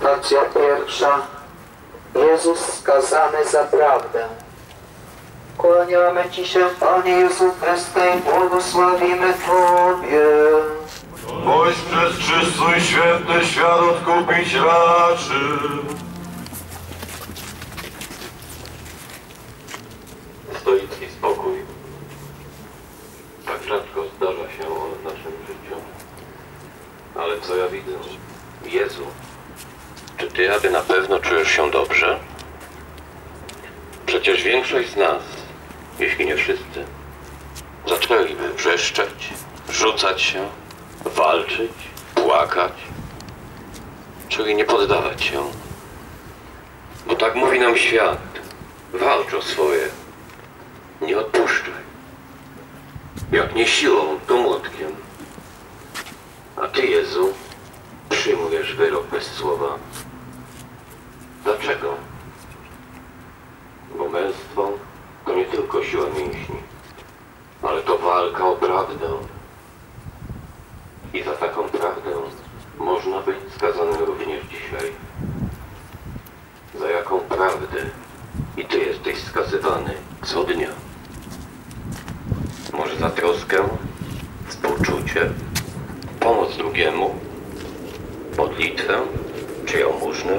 Stacja pierwsza. Jezus skazany za prawdę. Kłaniamy Ci się, Panie Jezu Chryste, i błogosławimy Tobie. Boś przez czysty święty świat odkupić raczy. stoicki spokój. Tak rzadko zdarza się w naszym życiu. Ale co ja widzę? Jezu, Ty aby na pewno czujesz się dobrze? Przecież większość z nas, jeśli nie wszyscy, zaczęliby wrzeszczeć, rzucać się, walczyć, płakać, czyli nie poddawać się. Bo tak mówi nam świat. Walcz o swoje. Nie odpuszczaj. Jak nie siłą, to młotkiem. A Ty, Jezu, przyjmujesz wyrok bez słowa. Dlaczego? Bo męstwo to nie tylko siła mięśni, ale to walka o prawdę. I za taką prawdę można być skazanym również dzisiaj. Za jaką prawdę i Ty jesteś skazywany co dnia. Może za troskę, współczucie, pomoc drugiemu, modlitwę czy jałmużnę?